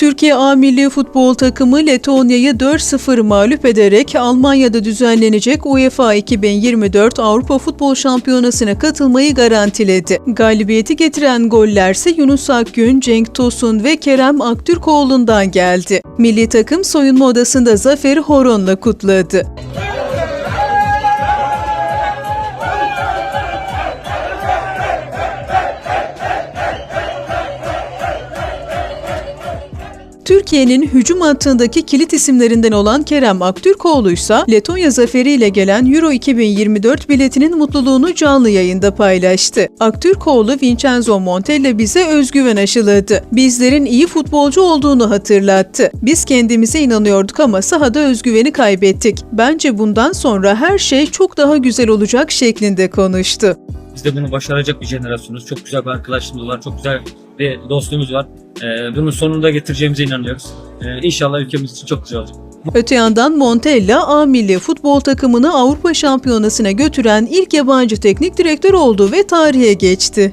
Türkiye A Milli Futbol takımı Letonya'yı 4-0 mağlup ederek Almanya'da düzenlenecek UEFA 2024 Avrupa Futbol Şampiyonası'na katılmayı garantiledi. Galibiyeti getiren gollerse Yunus Akgün, Cenk Tosun ve Kerem Aktürkoğlu'ndan geldi. Milli takım soyunma odasında zaferi horonla kutladı. Türkiye'nin hücum hattındaki kilit isimlerinden olan Kerem Aktürkoğlu ise Letonya zaferiyle gelen Euro 2024 biletinin mutluluğunu canlı yayında paylaştı. Aktürkoğlu Vincenzo Montella bize özgüven aşıladı. Bizlerin iyi futbolcu olduğunu hatırlattı. Biz kendimize inanıyorduk ama sahada özgüveni kaybettik. Bence bundan sonra her şey çok daha güzel olacak şeklinde konuştu. Biz de bunu başaracak bir jenerasyonuz. Çok güzel bir arkadaşlığımız var. Çok güzel bir dostluğumuz var. Ee, bunun sonunda getireceğimize inanıyoruz. Ee, inşallah ülkemiz için çok güzel olacak. Öte yandan Montella A milli futbol takımını Avrupa Şampiyonası'na götüren ilk yabancı teknik direktör oldu ve tarihe geçti.